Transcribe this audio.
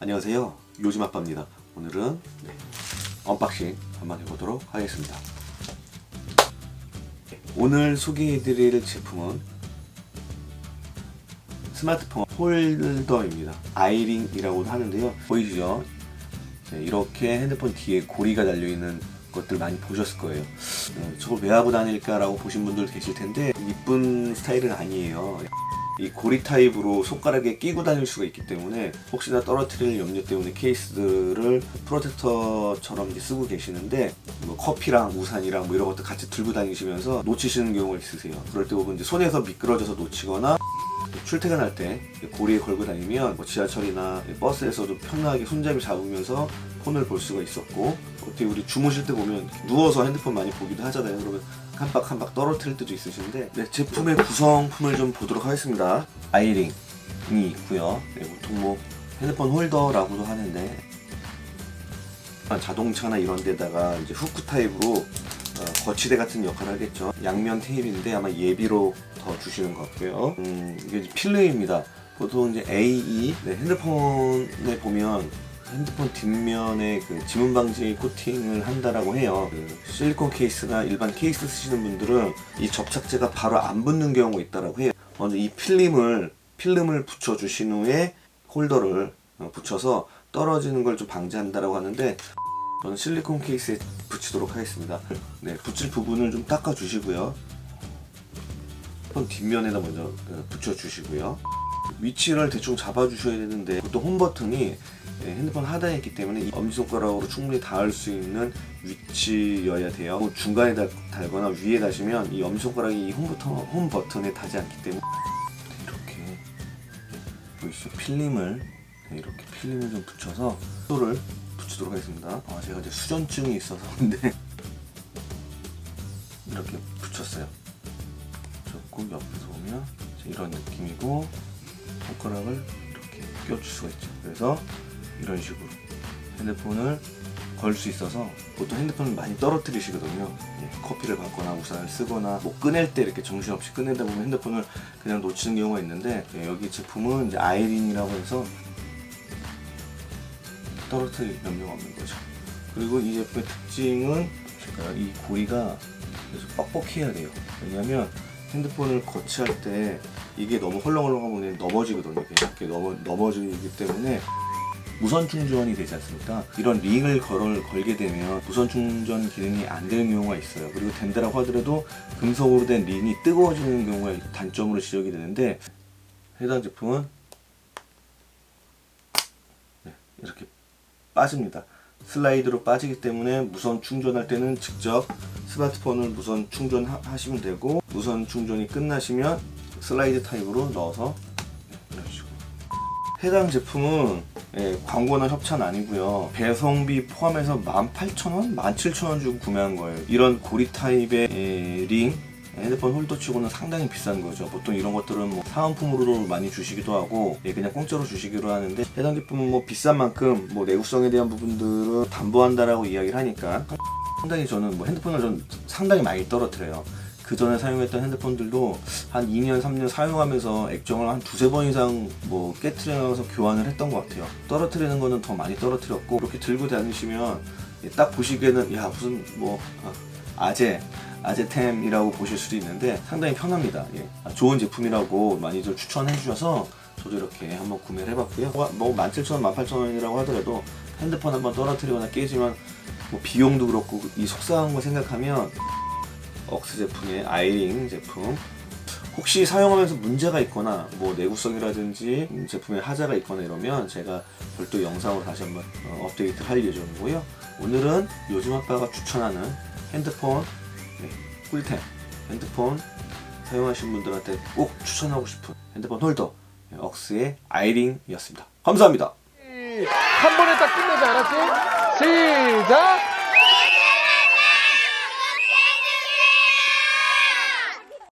안녕하세요. 요즘 아빠입니다. 오늘은 네, 언박싱 한번 해보도록 하겠습니다. 네, 오늘 소개해드릴 제품은 스마트폰 홀더입니다. 아이링이라고도 하는데요. 보이시죠? 네, 이렇게 핸드폰 뒤에 고리가 달려있는 것들 많이 보셨을 거예요. 어, 저걸 왜 하고 다닐까 라고 보신 분들 계실 텐데 이쁜 스타일은 아니에요. 이 고리 타입으로 손가락에 끼고 다닐 수가 있기 때문에 혹시나 떨어뜨릴 염려 때문에 케이스들을 프로텍터처럼 이제 쓰고 계시는데 뭐 커피랑 우산이랑 뭐 이런 것들 같이 들고 다니시면서 놓치시는 경우가 있으세요. 그럴 때 보면 이제 손에서 미끄러져서 놓치거나 출퇴근할 때 고리에 걸고 다니면 뭐 지하철이나 버스에서도 편하게 손잡이 잡으면서 폰을 볼 수가 있었고 어떻게 우리 주무실 때 보면 누워서 핸드폰 많이 보기도 하잖아요. 그러면 깜빡깜빡 떨어뜨릴 때도 있으신데 네, 제품의 구성품을 좀 보도록 하겠습니다. 아이링이 있고요. 네, 보통 뭐 핸드폰 홀더라고도 하는데 자동차나 이런 데다가 이제 후크 타입으로 어, 거치대 같은 역할을 하겠죠. 양면 테이프인데 아마 예비로 더 주시는 것 같고요. 음, 이게 필름입니다. 보통 이제 AE 네, 핸드폰에 보면 핸드폰 뒷면에 그 지문 방지 코팅을 한다라고 해요. 그 실리콘 케이스나 일반 케이스 쓰시는 분들은 이 접착제가 바로 안 붙는 경우가 있다라고 해요. 먼저 이 필름을 필름을 붙여 주신 후에 홀더를 어, 붙여서 떨어지는 걸 좀 방지한다라고 하는데 저는 실리콘 케이스에 붙이도록 하겠습니다. 네, 붙일 부분을 좀 닦아 주시고요. 핸드폰 뒷면에다 먼저 어, 붙여 주시고요. 위치를 대충 잡아 주셔야 되는데 보통 홈 버튼이 예, 핸드폰 하단에 있기 때문에 이 엄지손가락으로 충분히 닿을 수 있는 위치여야 돼요. 뭐 중간에 달, 달거나 위에 다시면 이 엄지손가락이 이 홈 버튼, 홈 버튼에 닿지 않기 때문에 이렇게 보이시죠? 필름을 네, 이렇게 필름을 좀 붙여서 소를 붙이도록 하겠습니다. 아, 제가 이제 수전증이 있어서 근데 이렇게 붙였어요. 조금 옆에서 보면 이런 느낌이고 손가락을 이렇게 껴줄 수가 있죠. 그래서 이런 식으로 핸드폰을 걸 수 있어서 보통 핸드폰을 많이 떨어뜨리시거든요. 예, 커피를 받거나 우산을 쓰거나 뭐 꺼낼 때 이렇게 정신없이 꺼내다 보면 핸드폰을 그냥 놓치는 경우가 있는데 예, 여기 제품은 이제 아이린이라고 해서 떨어뜨릴 염려가 없는 거죠. 그리고 이 제품의 특징은 이 고리가 그래서 뻑뻑해야 돼요. 왜냐하면 핸드폰을 거치할 때 이게 너무 헐렁헐렁하면 넘어지거든요. 이렇게 넘어, 넘어지기 때문에 무선 충전이 되지 않습니까? 이런 링을 걸을, 걸게 되면 무선 충전 기능이 안 되는 경우가 있어요. 그리고 된다라고 하더라도 금속으로 된 링이 뜨거워지는 경우가 단점으로 지적이 되는데 해당 제품은 네, 이렇게 빠집니다. 슬라이드로 빠지기 때문에 무선 충전할 때는 직접 스마트폰을 무선 충전하시면 되고 무선 충전이 끝나시면 슬라이드 타입으로 넣어서 네, 이런 식으로 해당 제품은 예, 광고나 협찬 아니고요 배송비 포함해서 18,000원? 17,000원 주고 구매한 거예요 이런 고리 타입의 예, 링 핸드폰 홀더 치고는 상당히 비싼 거죠. 보통 이런 것들은 뭐 사은품으로 많이 주시기도 하고 예, 그냥 공짜로 주시기로 하는데 해당 제품은 뭐 비싼 만큼 뭐 내구성에 대한 부분들은 담보한다라고 이야기를 하니까 상당히 저는 뭐 핸드폰을 좀 상당히 많이 떨어뜨려요. 그 전에 사용했던 핸드폰들도 한 2년, 3년 사용하면서 액정을 한 두세 번 이상 뭐 깨트려서 교환을 했던 것 같아요. 떨어뜨리는 거는 더 많이 떨어뜨렸고 이렇게 들고 다니시면 예, 딱 보시기에는 야 무슨 뭐 아, 아재 아재템이라고 보실 수도 있는데 상당히 편합니다. 예. 아, 좋은 제품이라고 많이들 추천해 주셔서 저도 이렇게 한번 구매를 해봤고요. 뭐 17,000원, 18,000원이라고 하더라도 핸드폰 한번 떨어뜨리거나 깨지면 뭐 비용도 그렇고 이 속상한 거 생각하면 억스 제품의 아이링 제품 혹시 사용하면서 문제가 있거나 뭐 내구성이라든지 음, 제품에 하자가 있거나 이러면 제가 별도 영상으로 다시 한번 어, 업데이트 할 예정이고요. 오늘은 요즘 아빠가 추천하는 핸드폰 네, 꿀템 핸드폰 사용하신 분들한테 꼭 추천하고 싶은 핸드폰 홀더 네, 억스의 아이링이었습니다. 감사합니다. 한 번에 딱 끝내지 않았지? 시작!